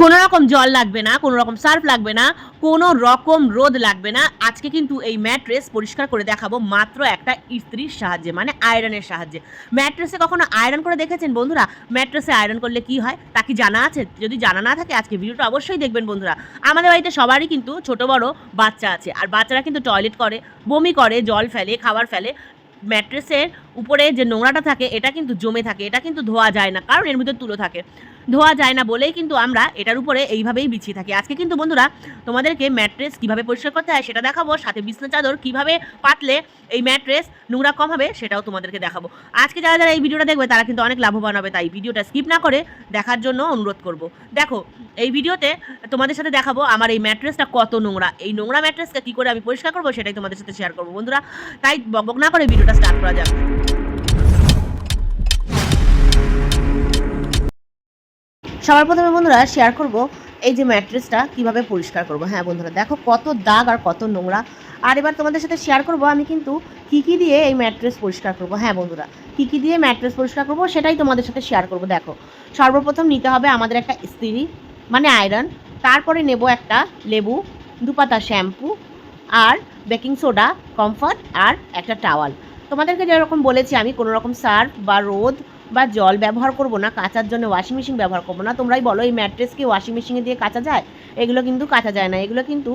কোনো রকম জল লাগবে না কোনো রকম সার্ফ লাগবে না কোনো রকম রোদ লাগবে না। আজকে কিন্তু এই ম্যাট্রেস পরিষ্কার করে দেখাবো মাত্র একটা ইস্ত্রির সাহায্যে মানে আয়রনের সাহায্যে। ম্যাট্রেসে কখনো আয়রন করে দেখেছেন বন্ধুরা? ম্যাট্রেসে আয়রন করলে কি হয়? তা কি জানা আছে? যদি জানা না থাকে, আজকে ভিডিওটা অবশ্যই দেখবেন বন্ধুরা। আমাদের বাড়িতে সবারই কিন্তু ছোট, বড় বাচ্চা আছে, আর বাচ্চারা কিন্তু টয়লেট করে, বমি করে, জল ফেলে, খাবার ফেলে। ম্যাট্রেসের উপরে যে নোংরাটা থাকে, এটা কিন্তু জমে থাকে, এটা কিন্তু ধোয়া যায় না, কারণ এর মধ্যে তুলো থাকে। ধোয়া যায় না বলেই কিন্তু আমরা এটার উপরে এইভাবেই বিছিয়ে থাকি। আজকে কিন্তু বন্ধুরা তোমাদেরকে ম্যাট্রেস কীভাবে পরিষ্কার করতে হয় সেটা দেখাবো, সাথে বিছনা চাদর কীভাবে পাতলে এই ম্যাট্রেস নোংরা কম হবে সেটাও তোমাদেরকে দেখাবো। আজকে যারা যারা এই ভিডিওটা দেখবে তারা কিন্তু অনেক লাভবান হবে, তাই ভিডিওটা স্কিপ না করে দেখার জন্য অনুরোধ করব। দেখো, এই ভিডিওতে তোমাদের সাথে দেখাবো আমার এই ম্যাট্রেসটা কত নোংরা। এই নোংরা ম্যাট্রেসটা কী করে আমি পরিষ্কার করব সেটাই তোমাদের সাথে শেয়ার করব বন্ধুরা। তাই বকবক না করে ভিডিওটা স্টার্ট করা যাক। সবার প্রথমে বন্ধুরা শেয়ার করব এই যে ম্যাট্রেসটা কীভাবে পরিষ্কার করব। হ্যাঁ বন্ধুরা, দেখো কত দাগ আর কত নোংরা। আর এবার তোমাদের সাথে শেয়ার করব আমি কিন্তু কী কী দিয়ে এই ম্যাট্রেস পরিষ্কার করব। হ্যাঁ বন্ধুরা, কী কী দিয়ে ম্যাট্রেস পরিষ্কার করব সেটাই তোমাদের সাথে শেয়ার করব। দেখো, সর্বপ্রথম নিতে হবে আমাদের একটা ইস্ত্রি মানে আয়রন তারপরে নেব একটা লেবু, দুপাতা শ্যাম্পু আর বেকিং সোডা কমফর্ট আর একটা টাওয়াল তোমাদেরকে যেরকম বলেছি আমি, কোনো রকম সার্ফ বা রোদ বা জল ব্যবহার করব না, কাচার জন্য ওয়াশিং মেশিন ব্যবহার করব না। তোমরাই বলো, এই ম্যাট্রেস কি ওয়াশিং মেশিনে দিয়ে কাচা যায়? এগুলো কিন্তু কাচা যায় না। এগুলো কিন্তু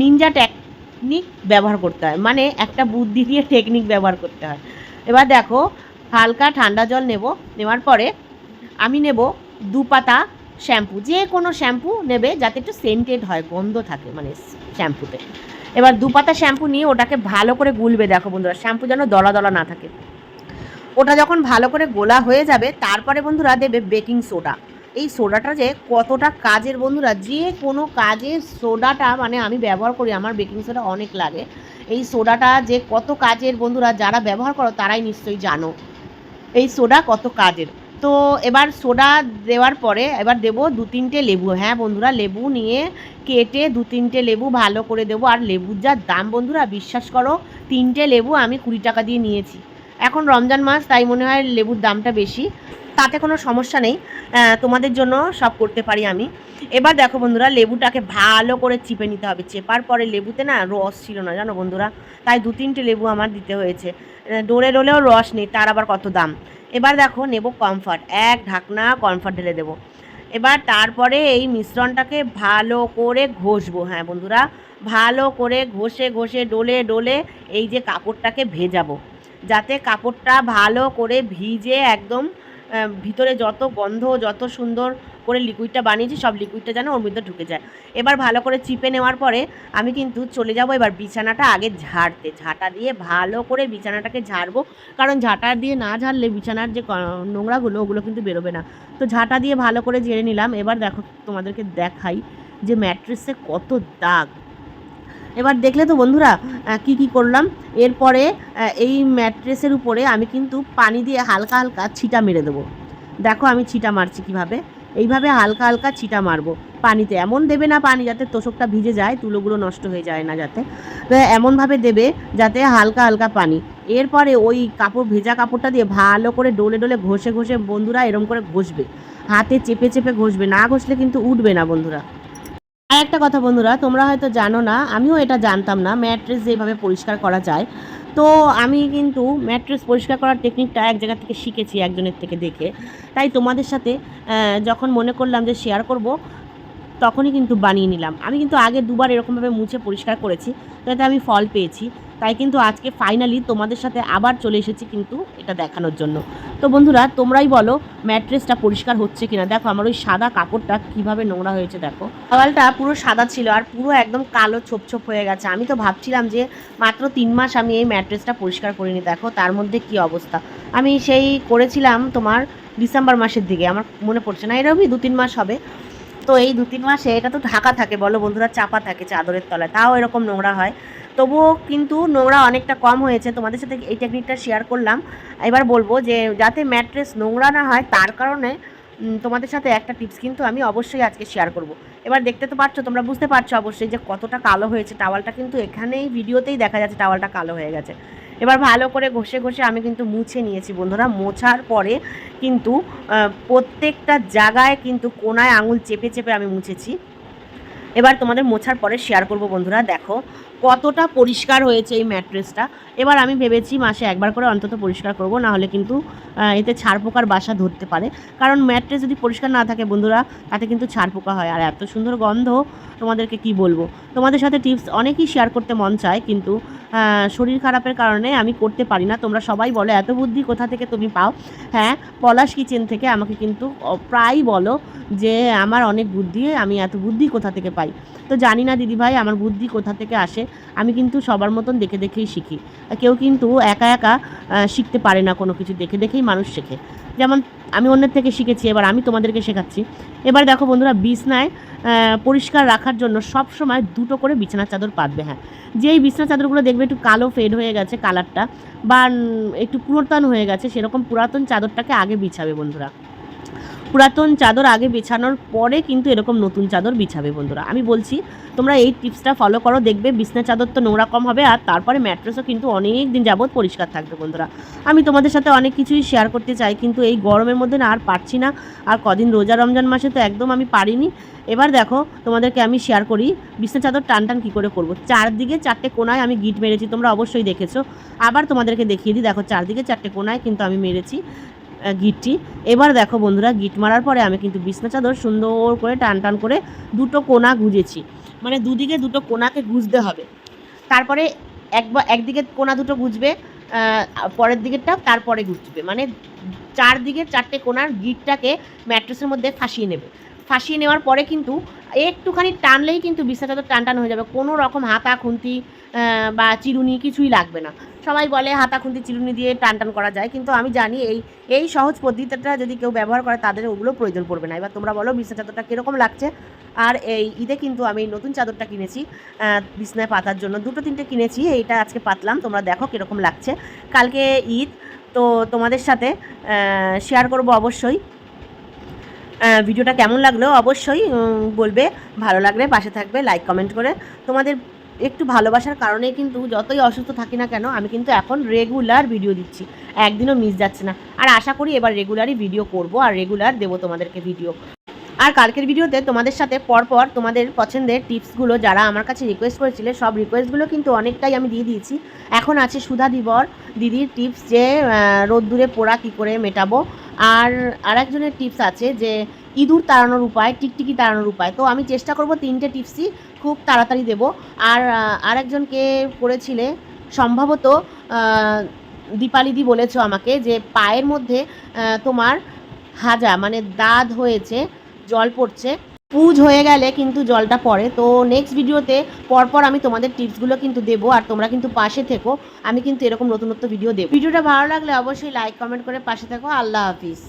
নিনজা টেকনিক ব্যবহার করতে হয়। মানে একটা বুদ্ধি দিয়ে টেকনিক ব্যবহার করতে হয়। এবার দেখো, হালকা ঠান্ডা জল নেব, নেওয়ার পরে আমি নেব দু পাতা শ্যাম্পু যে কোনো শ্যাম্পু নেবে, যাতে একটু সেন্টেড হয়, গন্ধ থাকে মানে শ্যাম্পুতে এবার দু পাতা শ্যাম্পু নিয়ে ওটাকে ভালো করে গুলবে, দেখো বন্ধুরা। শ্যাম্পু যেন দলা দলা না থাকে। ওটা যখন ভালো করে গোলা হয়ে যাবে, তারপরে বন্ধুরা দেবে বেকিং সোডা। এই সোডাটা যে কতটা কাজের বন্ধুরা, যে কোনো কাজে সোডাটা মানে আমি ব্যবহার করি, আমার বেকিং সোডা অনেক লাগে। এই সোডাটা যে কত কাজের বন্ধুরা যারা ব্যবহার করো, তারাই নিশ্চয়ই জানো এই সোডা কত কাজের। তো এবার সোডা দেওয়ার পরে এবার দেবো দু তিনটে লেবু। হ্যাঁ বন্ধুরা, লেবু নিয়ে কেটে দু তিনটে লেবু ভালো করে দেবো। আর লেবুর যা দাম বন্ধুরা, বিশ্বাস করো, তিনটে লেবু আমি কুড়ি টাকা দিয়ে নিয়েছি। এখন রমজান মাস, তাই মনে হয় লেবুর দামটা বেশি। তাতে কোনো সমস্যা নেই। তোমাদের জন্য সব করতে পারি আমি। এবার দেখো বন্ধুরা, লেবুটাকে ভালো করে চিপে নিতে হবে। চেপার পরে লেবুতে না রস ছিল না, জানো বন্ধুরা? তাই দু তিনটে লেবু আমার দিতে হয়েছে। ডোলে ডোলেও রস নেই, তার আবার কত দাম? এবার দেখো, নেব কমফর্ট। এক ঢাকনা কমফর্ট ঢেলে দেবো। এবার তারপরে এই মিশ্রণটাকে ভালো করে ঘষবো। হ্যাঁ বন্ধুরা, ভালো করে ঘষে ঘষে ডোলে ডোলে এই যে কাপড়টাকে ভেজাবো। যাতে কাপড়টা ভালো করে ভিজে একদম ভিতরে যত গন্ধ, যত সুন্দর করে লিকুইডটা বানিয়েছি, সব লিকুইডটা যেন ওর মধ্যে ঢুকে যায়। এবার ভালো করে চিপে নেওয়ার পরে আমি কিন্তু চলে যাব এবার বিছানাটা আগে ঝাড়তে। ঝাঁটা দিয়ে ভালো করে বিছানাটাকে ঝাড়বো। কারণ ঝাঁটা দিয়ে না ঝাড়লে বিছানার যে নোংরাগুলো, ওগুলো কিন্তু বেরোবে না। তো ঝাঁটা দিয়ে ভালো করে ঝেড়ে নিলাম। এবার দেখো তোমাদেরকে দেখাই যে ম্যাট্রেসে কত দাগ। এবার দেখলে তো বন্ধুরা কি কি করলাম? এরপরে এই ম্যাট্রেসের উপরে আমি কিন্তু পানি দিয়ে হালকা হালকা ছিটা মেরে দেবো। দেখো আমি ছিটা মারছি কীভাবে? এইভাবে হালকা হালকা ছিটা মারবো পানিতে। এমন দেবে না পানি যাতে তোষকটা ভিজে যায়, তুলোগুলো নষ্ট হয়ে যায় না যাতে। তো এমনভাবে দেবে যাতে হালকা হালকা পানি। এরপরে ওই কাপড়, ভেজা কাপড়টা দিয়ে ভালো করে ডলে ডলে ঘষে ঘষে বন্ধুরা এরম করে ঘষবে। হাতে চেপে চেপে ঘষবে। না ঘষলে কিন্তু উঠবে না বন্ধুরা। আর একটা কথা বন্ধুরা, তোমরা হয়তো জানো না, আমিও এটা জানতাম না, ম্যাট্রেস যেভাবে পরিষ্কার করা যায়। তো আমি কিন্তু ম্যাট্রেস পরিষ্কার করার টেকনিকটা এক জায়গা থেকে শিখেছি একজনের থেকে দেখে। তাই তোমাদের সাথে যখন মনে করলাম যে শেয়ার করব তখনই কিন্তু বানিয়ে নিলাম। আমি কিন্তু আগে দুবার এরকমভাবে মুছে পরিষ্কার করেছি, তাতে আমি ফল পেয়েছি। তাই কিন্তু আজকে ফাইনালি তোমাদের সাথে আবার চলে এসেছি কিন্তু এটা দেখানোর জন্য। তো বন্ধুরা, তোমরাই বলো ম্যাট্রেসটা পরিষ্কার হচ্ছে কিনা? দেখো আমার ওই সাদা কাপড়টা কীভাবে নোংরা হয়েছে, দেখো। দেওয়ালটা পুরো সাদা ছিল আর পুরো একদম কালো ছোপ ছোপ হয়ে গেছে। আমি তো ভাবছিলাম যে মাত্র তিন মাস আমি এই ম্যাট্রেসটা পরিষ্কার করিনি, দেখো তার মধ্যে কি অবস্থা। আমি সেই করেছিলাম তোমার ডিসেম্বর মাসের দিকে, আমার মনে পড়ছে না, এরকমই দু তিন মাস হবে। তো এই দু তিন মাসে এটা তো ঢাকা থাকে, বলো বন্ধুরা চাপা থাকে চাদরের তলায়। তাও এরকম নোংরা হয়। তবুও কিন্তু নোংরা অনেকটা কম হয়েছে। তোমাদের সাথে এই টেকনিকটা শেয়ার করলাম। এবার বলব যে, যাতে ম্যাট্রেস নোংরা না হয়, তার কারণে তোমাদের সাথে একটা টিপস কিন্তু আমি অবশ্যই আজকে শেয়ার করব। এবার দেখতে তো পারছ, তোমরা বুঝতে পারছ অবশ্যই যে কতটা কালো হয়েছে। টাওয়ালটা কিন্তু এখানেই ভিডিওতেই দেখা যাচ্ছে টাওয়ালটা কালো হয়ে গেছে। এবার ভালো করে ঘষে ঘষে আমি কিন্তু মুছে নিয়েছি বন্ধুরা। মোছার পরে কিন্তু প্রত্যেকটা জায়গায় কিন্তু কোনায় আঙুল চেপে চেপে আমি মুছেছি। এবার তোমাদের মোছার পরে শেয়ার করব বন্ধুরা, দেখো। কতটা পরিষ্কার হয়েছে এই ম্যাট্রেসটা? এবার আমি ভেবেছি মাসে একবার করে অন্তত পরিষ্কার করব না হলে কিন্তু এতে ছাড় পোকার বাসা ধরতে পারে। কারণ ম্যাট্রেস যদি পরিষ্কার না থাকে বন্ধুরা, তাতে কিন্তু ছাড় পোকা হয়। আর এত সুন্দর গন্ধ, তোমাদেরকে কি বলব? তোমাদের সাথে টিপস অনেকেই শেয়ার করতে মন চায়, কিন্তু শরীর খারাপের কারণে আমি করতে পারি না। তোমরা সবাই বলো, এত বুদ্ধি কোথা থেকে তুমি পাও? হ্যাঁ পলাশ কিচেন থেকে আমাকে কিন্তু প্রায় বলো যে, আমার অনেক বুদ্ধি, আমি এত বুদ্ধি কোথা থেকে পাই? তো জানি না দিদিভাই, আমার বুদ্ধি কোথা থেকে আসে? আমি কিন্তু সবার মতন দেখে দেখেই শিখি। কেউ কিন্তু একা একা শিখতে পারে না কোনো কিছু দেখে দেখেই মানুষ শেখে। যেমন আমি অন্যের থেকে শিখেছি, এবার আমি তোমাদেরকে শেখাচ্ছি। এবার দেখো বন্ধুরা, বিছনায় পরিষ্কার রাখার জন্য সব সময় দুটো করে বিছানার চাদর পাতবে হ্যাঁ। যেই বিছানার চাদরগুলো দেখবে একটু কালো ফেড হয়ে গেছে কালারটা বা একটু পুরাতন হয়ে গেছে, সেরকম পুরাতন চাদরটাকে আগে বিছাবে বন্ধুরা। পুরাতন চাদর আগে বিছানোর পরে কিন্তু এরকম নতুন চাদর বিছাবে বন্ধুরা। আমি বলছি, তোমরা এই টিপসটা ফলো করো, দেখবে বিছনা চাদর তো নোংরা কম হবে আর তারপরে ম্যাট্রেসও কিন্তু অনেক দিন যাবত পরিষ্কার থাকবে বন্ধুরা। আমি তোমাদের সাথে অনেক কিছুই শেয়ার করতে চাই, কিন্তু এই গরমের মধ্যে না আর পারছি না। আর কদিন রোজা রমজান মাসে তো একদম আমি পারিনি। এবার দেখো, তোমাদেরকে আমি শেয়ার করি, বিছনা চাদর টান টান কী করে করব? চারদিকে চারটে কোনায় আমি গিট মেরেছি, তোমরা অবশ্যই দেখেছ। আবার তোমাদেরকে দেখিয়ে দিই, দেখো চারদিকে চারটে কোনায় কিন্তু আমি মেরেছি। গিটটি। এবার দেখো বন্ধুরা, গিট মারার পরে আমি কিন্তু বিছনা চাদর সুন্দর করে টান টান করে দুটো কোনা গুজেছি। মানে দুদিকে দুটো কোনাকে গুজতে হবে। তারপরে একবার একদিকে কোনা দুটো গুজবে পরের দিকেরটা তারপরে গুজবে। মানে চারদিকে চারটে কোনার গিটটাকে ম্যাট্রেসের মধ্যে ফাঁসিয়ে নেবে। ফাঁসিয়ে নেওয়ার পরে কিন্তু একটুখানি টানলেই কিন্তু বিছনা টান টান হয়ে যাবে। কোনো রকম হাতা খুন্তি বা চিরুনি কিছুই লাগবে না। সবাই বলে হাতা খুন্তি চিরুনি দিয়ে টান টান করা যায়, কিন্তু আমি জানি এই এই সহজ পদ্ধতিটা যদি কেউ ব্যবহার করে তাদের ওগুলো প্রয়োজন পড়বে না। এবার তোমরা বলো বিছনা চাদরটা কীরকম লাগছে? আর এই ঈদে কিন্তু আমি নতুন চাদরটা কিনেছি বিছনায় পাতার জন্য। দুটো তিনটে কিনেছি, এইটা আজকে পাতলাম। তোমরা দেখো কীরকম লাগছে। কালকে ঈদ, তো তোমাদের সাথে শেয়ার করব অবশ্যই। ভিডিওটা কেমন লাগল? অবশ্যই বলবে। ভালো লাগলে পাশে থাকবে লাইক কমেন্ট করে। তোমাদের একটু ভালোবাসার কারণে কিন্তু যতই অসুস্থ থাকি না কেন, আমি কিন্তু এখন রেগুলার ভিডিও দিচ্ছি। একদিনও মিস যাচ্ছে না। আর আশা করি এবার রেগুলারই ভিডিও করব, আর রেগুলার দেবো তোমাদেরকে ভিডিও আর কালকের ভিডিওতে তোমাদের সাথে পরপর তোমাদের পছন্দের টিপসগুলো যারা আমার কাছে রিকোয়েস্ট করেছিলে, সব রিকোয়েস্টগুলো কিন্তু অনেকটাই আমি দিয়ে দিয়েছি। এখন আছে সুধা দিবর, দিদির টিপস যে রোদ্দুরে পোড়া কী করে মেটাবো। আর আরেকজনের টিপস আছে যে, ইঁদুর তাড়ানোর উপায়, টিকটিকি তাড়ানোর উপায়। তো আমি চেষ্টা করব তিনটে টিপসই খুব তাড়াতাড়ি দেবো। আর আরেকজনকে করেছিলে, সম্ভবত দীপালিদি বলেছ আমাকে যে পায়ের মধ্যে তোমার হাজা মানে দাঁত হয়েছে জল পড়ছে। পুজ হয়ে গেলে কিন্তু জলটা পড়ে। তো নেক্সট ভিডিওতে পরপর আমি তোমাদের টিপসগুলো কিন্তু দেবো আর তোমরা কিন্তু পাশে থেকো। আমি কিন্তু এরকম নতুন নতুন ভিডিও দেবো ভিডিওটা ভালো লাগলে অবশ্যই লাইক কমেন্ট করে পাশে থেকো। আল্লাহ হাফিজ।